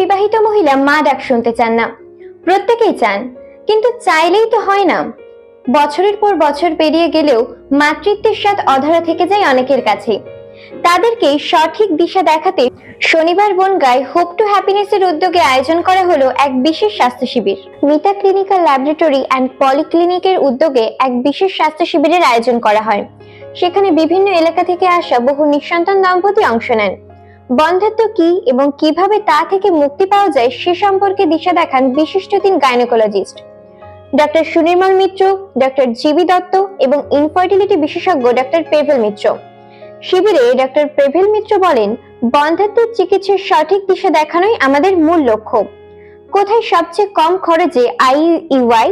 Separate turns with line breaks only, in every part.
বিবাহিত মহিলা মা ডাক শুনতে চান না। প্রত্যেকেই চান, কিন্তু চাইলেই তো হয় না। বছরের পর বছর পেরিয়ে গেলেও মাতৃত্বের স্বাদ অধরা থেকে যায় অনেকের কাছে। তাদেরকে সঠিক দিশা দেখাতে শনিবার বনগায় হোপ টু হ্যাপিনেস এর উদ্যোগে আয়োজন করা হলো এক বিশেষ স্বাস্থ্য শিবির। মিতা ক্লিনিক্যাল ল্যাবরেটরি অ্যান্ড পলিক্লিনিকের উদ্যোগে এক বিশেষ স্বাস্থ্য শিবিরের আয়োজন করা হয়। সেখানে বিভিন্ন এলাকা থেকে আসা বহু নিঃসন্তান দম্পতি অংশ নেন। বন্ধ্যাত্ব কি এবং কীভাবে তা থেকে মুক্তি পাওয়া যায় সে সম্পর্কে দিশা দেখান বিশিষ্ট তিন gynaecologist doctor Sunirmal Mitra doctor GB Dutta এবং ইনফার্টিলিটি বিশেষজ্ঞ ডক্টর পেভেল মিত্র। শিবিরে ডক্টর প্রেভেল মিত্র বলেন বন্ধ্যাত্বের চিকিৎসার সঠিক দিশা দেখানোই আমাদের মূল লক্ষ্য। কোথায় সবচেয়ে কম খরচে আইইউআই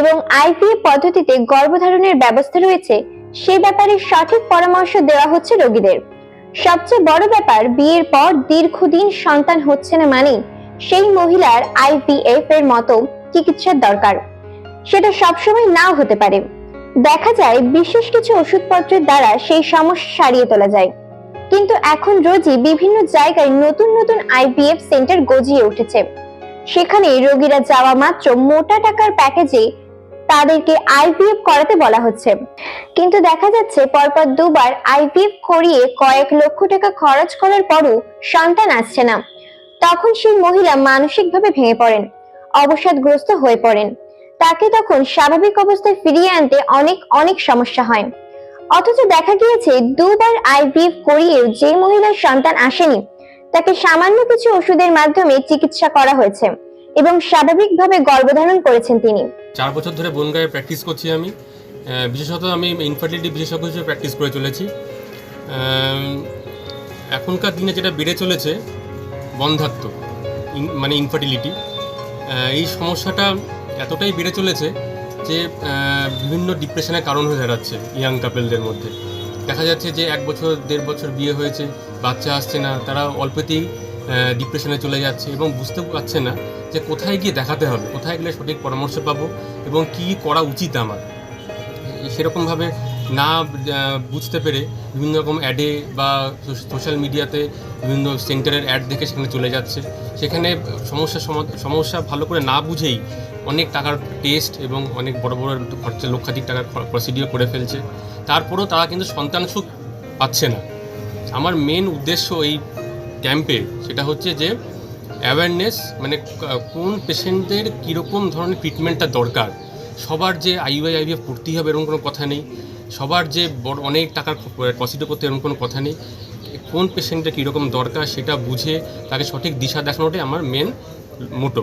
এবং আইভিএফ পদ্ধতিতে গর্ভধারণের ব্যবস্থা রয়েছে, সে ব্যাপারে সঠিক পরামর্শ দেওয়া হচ্ছে রোগীদের। সবচেয়ে বড় ব্যাপার, বিয়ের পর দীর্ঘদিন সন্তান হচ্ছে না মানে সেই মহিলার আইভিএফ এর মতো চিকিৎসার দরকার। সেটা সবসময় নাও হতে পারে। দেখা যায় বিশেষ কিছু ওষুধপত্রের দ্বারা সেই সমস্যা সারিয়ে তোলা যায়। কিন্তু এখন রোজই বিভিন্ন জায়গায় নতুন নতুন আইভিএফ সেন্টার গজিয়ে উঠেছে। সেখানে রোগীরা যাওয়া মাত্র মোটা টাকার প্যাকেজে তাদেরকে আইভিএফ করাতে বলা হচ্ছে। কিন্তু দেখা যাচ্ছে পরপর দুবার আইভিএফ করিয়ে কয়েক লক্ষ টাকা খরচ করার পরও সন্তান আসছে না। তখন সেই মহিলা মানসিকভাবে ভেঙে পড়েন, অবসাদগ্রস্ত হয়ে পড়েন। তাকে তখন স্বাভাবিক অবস্থায় ফিরিয়ে আনতে অনেক অনেক সমস্যা হয়। অথচ দেখা গিয়েছে দুবার আইভিএফ করিয়েও যে মহিলার সন্তান আসেনি, তাকে সামান্য কিছু ওষুধের মাধ্যমে চিকিৎসা করা হয়েছে এবং স্বাভাবিকভাবে গর্ভধারণ করেছেন তিনি।
চার বছর ধরে বনগাঁয়ে প্র্যাকটিস করছি আমি। বিশেষত আমি ইনফার্টিলিটি বিশেষজ্ঞ হিসেবে প্র্যাকটিস করে চলেছি। এখনকার দিনে যেটা বেড়ে চলেছে বন্ধাত্ব ইন- মানে ইনফার্টিলিটি এই সমস্যাটা এতটাই বেড়ে চলেছে যে বিভিন্ন ডিপ্রেশনের কারণ হয়ে দাঁড়াচ্ছে ইয়াং কাপেলদের মধ্যে। দেখা যাচ্ছে যে এক বছর, দেড় বছর বিয়ে হয়েছে, বাচ্চা আসছে না, তারা অল্পতেই ডিপ্রেশনে চলে যাচ্ছে এবং বুঝতে পারছে না যে কোথায় গিয়ে দেখাতে হবে, কোথায় গেলে সঠিক পরামর্শ পাবো এবং কি করা উচিত আমার। সেরকমভাবে না বুঝতে পেরে বিভিন্ন রকম অ্যাডে বা সোশ্যাল মিডিয়াতে বিভিন্ন সেন্টারের অ্যাড দেখে সেখানে চলে যাচ্ছে। সেখানে সমস্যা সমা- সমস্যা ভালো করে না বুঝেই অনেক টাকার টেস্ট এবং অনেক বড় বড় খরচা, লক্ষাধিক টাকার প্রসিডিওর করে ফেলছে। তারপরেও তারা কিন্তু সন্তান সুখ পাচ্ছে না। আমার মেন উদ্দেশ্য এই ক্যাম্পে, সেটা হচ্ছে যে অ্যাওয়ারনেস মানে কোন পেশেন্টদের কীরকম ধরনের ট্রিটমেন্টটা দরকার। সবার যে আইইআই আইভিএফ করতেই হবে এরকম কোনো কথা নেই। সবার যে বড়, অনেক টাকার প্রসিডিও করতে এরকম কোনো কথা নেই। কোন পেশেন্টের কীরকম দরকার সেটা বুঝে তাকে সঠিক দিশা দেখানোটাই আমার মেন মোটো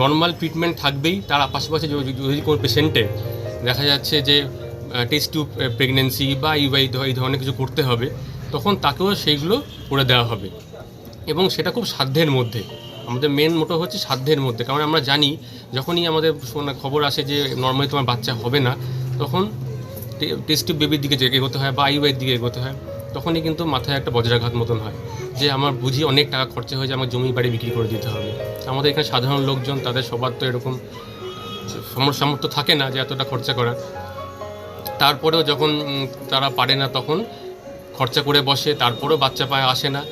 নর্মাল ট্রিটমেন্ট থাকবেই, তার পাশাপাশি যদি কোনো পেশেন্টে দেখা যাচ্ছে যে টেস্ট টিউব প্রেগনেন্সি বা ইউআই এই ধরনের কিছু করতে হবে তখন তাকেও সেইগুলো করে দেওয়া হবে। এবং সেটা খুব সাধ্যের মধ্যে। আমাদের মেন মোটো হচ্ছে সাধ্যের মধ্যে। কারণ আমরা জানি, যখনই আমাদের খবর আসে যে নর্মালি তোমার বাচ্চা হবে না, তখন টেস্ট বেবির দিকে যে এগোতে হয় বা আইউআইয়ের দিকে এগোতে হয়, তখনই কিন্তু মাথায় একটা বজ্রাঘাত মতন হয় যে আমার বুঝি অনেক টাকা খরচা হয়ে যায় আমার জমি বাড়ি বিক্রি করে দিতে হবে। আমাদের এখানে সাধারণ লোকজন, তাদের সবার তো এরকম সমর- সামর্থ্য থাকে না যে এতটা খরচা করার। তারপরেও যখন তারা পারে না তখন খরচা করে বসে, তারপরেও বাচ্চা পায়, আসে না।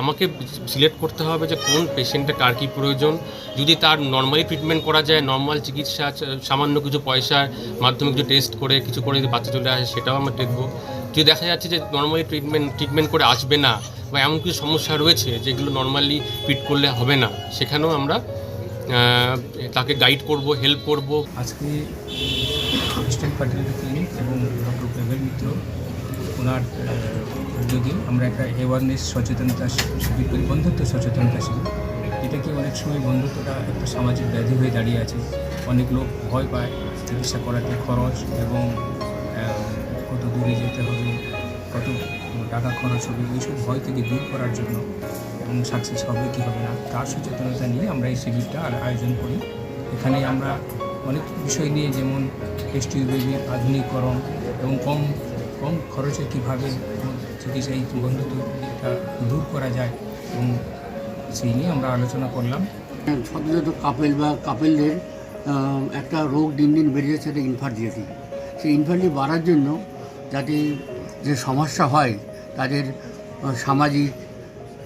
আমাকে সিলেক্ট করতে হবে যে কোন পেশেন্টের কার কী প্রয়োজন। যদি তার নর্মালি ট্রিটমেন্ট করা যায় নর্মাল চিকিৎসা, সামান্য কিছু পয়সার মাধ্যমে কিছু টেস্ট করে, কিছু করে যদি বাচ্চা চলে আসে, সেটাও আমরা দেখব। যদি দেখা যাচ্ছে যে নর্মালি ট্রিটমেন্ট ট্রিটমেন্ট করে আসবে না বা এমন কিছু সমস্যা রয়েছে যেগুলো নর্মালি ট্রিট করলে হবে না, সেখানেও আমরা তাকে গাইড করব হেল্প করব।
আজকে ক্লিনিক এবং ডক্টর প্রেমের মিত্র ওনার উদ্যোগে আমরা একটা অ্যাওয়ারনেস সচেতনতা শিবির করি, বন্ধুত্ব সচেতনতা শিবির। এটা কি অনেক সময় বন্ধুত্বটা একটা সামাজিক ব্যাধি হয়ে দাঁড়িয়ে আছে। অনেক লোক ভয় পায়, চিকিৎসা করাতে খরচ এবং কত দূরে যেতে হবে, কত টাকা খরচ হবে, এইসব ভয় থেকে দূর করার জন্য এবং সাকসেস হবে কি হবে না, তার সচেতনতা নিয়ে আমরা এই শিবিরটা আর আয়োজন করি। এখানে আমরা অনেক বিষয় নিয়ে, যেমন টেস্টি বেবির আধুনিকরণ এবং কম কম খরচে কীভাবে চিকিৎসা এই বন্ধুত্বটা দূর করা যায় এবং সেই নিয়ে আমরা আলোচনা করলাম।
সদ্যজাত কাপেল বা কাপেলদের একটা রোগ দিন দিন বেড়ে যাচ্ছে সেটা ইনফার্টিলিটি সেই ইনফার্টিলিটি বাড়ার জন্য যাতে যে সমস্যা হয়, তাদের সামাজিক,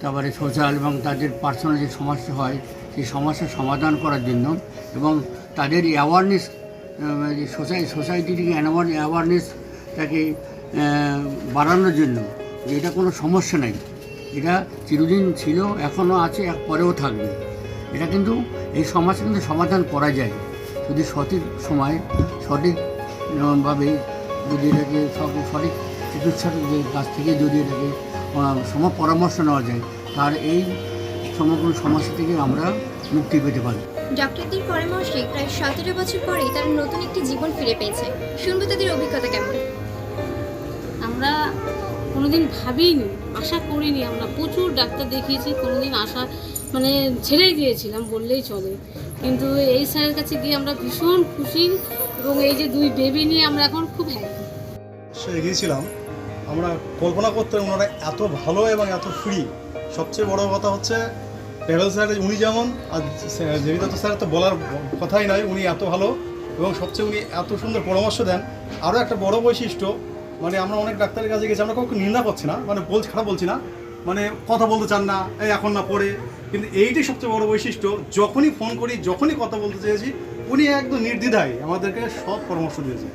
তারপরে সোশ্যাল এবং তাদের পার্সোনাল যে সমস্যা হয়, সেই সমস্যার সমাধান করার জন্য এবং তাদের অ্যাওয়ারনেস সোসাই সোসাইটির অ্যাওয়ারনেসটাকে বাড়ানোর জন্য। যে এটা কোনো সমস্যা নাই। এটা চিরদিন ছিল, এখনও আছে, এক পরেও থাকবে। এটা কিন্তু এই সমস্যা কিন্তু সমাধান করা যায়। যদি সঠিক সময় সঠিকভাবে যদি এটাকে সব- সঠিক চিকিৎসকের কাছ থেকে যদি এটাকে সম পরামর্শ নেওয়া যায় তার এই সমগ্র সমস্যা থেকে আমরা মুক্তি পেতে পারি।
ডক্টরদের পরামর্শে প্রায় সতেরো বছর পরে তারা নতুন একটি জীবন ফিরে পেয়েছে। শুনব তাদের অভিজ্ঞতা কেমন?
আমরা কোনোদিন ভাবিনি, আশা করিনি, আমরা প্রচুর ডাক্তার দেখিয়েছি, কোনোদিন আশা মানে ছেড়েই দিয়েছিলাম, বললেই চলে। কিন্তু এই স্যারের কাছে গিয়ে আমরা ভীষণ খুশি এবং এই যে দুই বেবি নিয়ে আমরা এখন খুব হ্যাপি
গিয়েছিলাম আমরা কল্পনা করতে ওনারা এত ভালো এবং এত ফ্রি সবচেয়ে বড় কথা হচ্ছে ট্রাভেল স্যার, উনি যেমন, আর জেবিদত্ত স্যার তো বলার কথাই নয়, উনি এত ভালো এবং সবচেয়ে উনি এত সুন্দর পরামর্শ দেন। আরও একটা বড় বৈশিষ্ট্য মানে আমরা অনেক ডাক্তারের কাছে গেছি, আমরা কাউকে নিন্দা করছি না মানে বলছি, খারাপ বলছি না মানে কথা বলতে চান না, এই এখন না পড়ে কিন্তু এইটাই সবচেয়ে বড় বৈশিষ্ট্য, যখনই ফোন করি, যখনই কথা বলতে চেয়েছি উনি একদম নির্দ্বিধায় আমাদেরকে সব পরামর্শ দিয়েছে।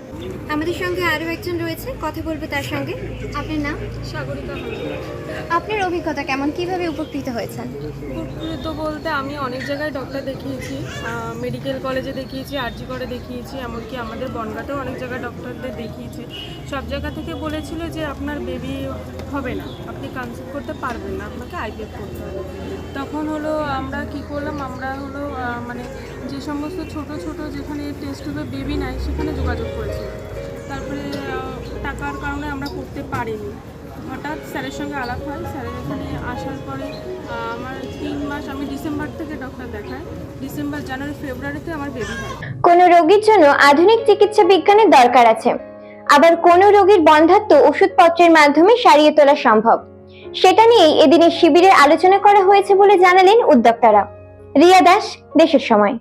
আমাদের সঙ্গে আরও একজন রয়েছে কথা বলব তার সঙ্গে। আপনার নাম?
সাগরিকা
আপনার অভিজ্ঞতা কেমন? কীভাবে উপকৃত হয়েছেন?
উপকৃত বলতে আমি অনেক জায়গায় ডক্টর দেখিয়েছি মেডিকেল কলেজে দেখিয়েছি আরজি করে দেখিয়েছি এমনকি আমাদের বনগাতেও অনেক জায়গায় ডক্টরদের দেখিয়েছি। সব জায়গা থেকে বলেছিল যে আপনার বেবি হবে না আপনি কনসিভ করতে পারবেন না আপনাকে আইপিএফ করতে হবে। তখন হলো আমরা কি করলাম আমরা হলো মানে যে সমস্ত ছোট ছোট যেখানে টেস্ট টিউবে বেবি নাই, সেখানে যোগাযোগ করেছিলাম তারপরে টাকার কারণে আমরা করতে পারিনি। হঠাৎ স্যারের সঙ্গে আলাপ হয়। স্যারের এখানে আসার পরে আমার তিন মাস, আমি ডিসেম্বর থেকে ডক্টর দেখাই। ডিসেম্বর, জানুয়ারি, ফেব্রুয়ারিতে আমার বেবি হয়।
কোনো রোগীর জন্য আধুনিক চিকিৎসা বিজ্ঞানের দরকার আছে। আবার কোনো রোগীর বন্ধাত্ম ওষুধপত্রের মাধ্যমে সারিয়ে তোলা সম্ভব। সেটা নিয়েই এদিনের শিবিরের আলোচনা করা হয়েছে বলে জানালেন উদ্যোক্তারা। রিয়া দাস, দেশের সময়।